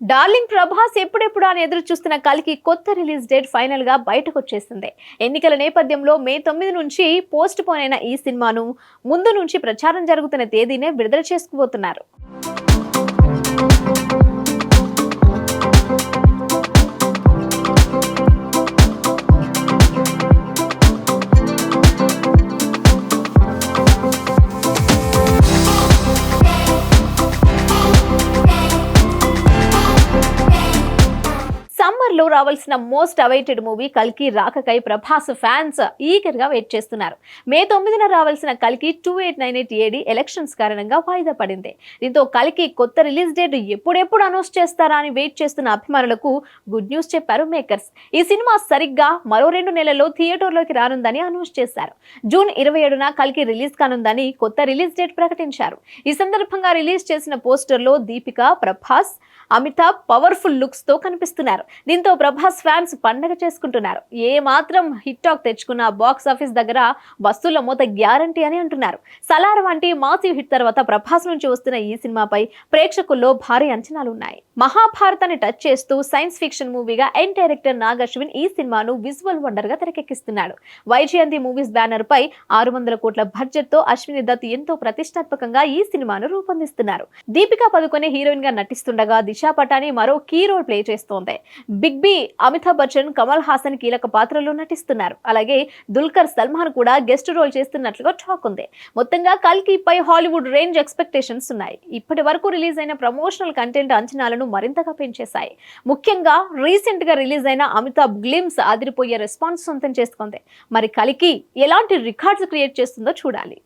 Darling Prabhas ఎప్పుడెప్పుడు అని ఎదురు చూస్తున్న కలికి కొత్త రిలీజ్ డేట్ ఫైనల్గా బయటకు వచ్చేసింది ఎన్నికల నేపథ్యంలో మే తొమ్మిది నుంచి పోస్ట్ పోన్ అయిన ఈ సినిమాను ముందు నుంచి ప్రచారం జరుగుతున్న తేదీనే విడుదల చేసుకోబోతున్నారు లో రావాల్సిన మోస్ట్ అవైటెడ్ మూవీ కల్కి రాకకై ప్రభాస్ ఫ్యాన్స్ ఈగర్గా వెయిట్ చేస్తున్నారు. మే తొమ్మిదిన రావాల్సిన కల్కి two eight nine eight AD elections కారణంగా వాయిదా పడింది. దీంతో కల్కి కొత్త రిలీజ్ డేట్ ఎప్పుడెప్పుడు అనౌన్స్ చేస్తారా అని వెయిట్ చేస్తున్న అభిమానులకు గుడ్ న్యూస్ చెప్పారు మేకర్స్. ఈ సినిమా సరిగ్గా మరో రెండు నెలల్లో థియేటర్లోకి రానుందని అనౌన్స్ చేశారు. జూన్ ఇరవై ఏడున కల్కి రిలీజ్ కానుందని కొత్త రిలీజ్ డేట్ ప్రకటించారు. ఈ సందర్భంగా రిలీజ్ చేసిన పోస్టర్లో దీపిక ప్రభాస్ అమితాబ్ పవర్ఫుల్ లుక్స్తో కనిపిస్తున్నారు. దీంతో ప్రభాస్ ఫ్యాన్స్ పండగ చేసుకుంటున్నారు. ఏ మాత్రం హిట్ టాక్ తెచ్చుకున్న బాక్స్ ఆఫీస్ దగ్గర వస్తువుల మూత గ్యారంటీ అని అంటున్నారు. సలార్ వంటి మాసివ్ హిట్ తర్వాత ప్రభాస్ నుంచి వస్తున్న ఈ సినిమాపై ప్రేక్షకుల్లో భారీ అంచనాలు ఉన్నాయి మహాభారతాన్ని టచ్ చేస్తూ సైన్స్ ఫిక్షన్ మూవీగా ఎన్ డైరెక్టర్ నాగ్ అశ్విన్ ఈ సినిమాను విజువల్ వండర్గా తెరకెక్కిస్తున్నాడు. వైజయంతి మూవీస్ బ్యానర్ పై ఆరు వందల కోట్ల బడ్జెట్తో అశ్విని దత్ ఎంతో ప్రతిష్టాత్మకంగా ఈ సినిమాను రూపొందిస్తున్నారు. దీపికా పదుకొనే హీరోయిన్గా నటిస్తుండగా దిశా పటాని మరో కీ రోల్ ప్లే చేస్తోంది. బిగ్ బి అమితాబ్ బచ్చన్ కమల్ హాసన్ కీలక పాత్రలో నటిస్తున్నారు. అలాగే దుల్కర్ సల్మాన్ కూడా గెస్ట్ రోల్ చేస్తున్నట్లుగా టాక్ ఉంది. మొత్తంగా కల్కి పై హాలీవుడ్ రేంజ్ ఎక్స్పెక్టేషన్స్ ఉన్నాయి. ఇప్పటి వరకు రిలీజ్ అయిన ప్రమోషనల్ కంటెంట్ అంచనాలను మరింతగా పెంచేశాయి. ముఖ్యంగా రీసెంట్గా రిలీజ్ అయిన అమితాబ్ గ్లిమ్స్ అదిరిపోయే రెస్పాన్స్ సొంతం చేసుకుంది. మరి కలికి ఎలాంటి రికార్డ్స్ క్రియేట్ చేస్తుందో చూడాలి.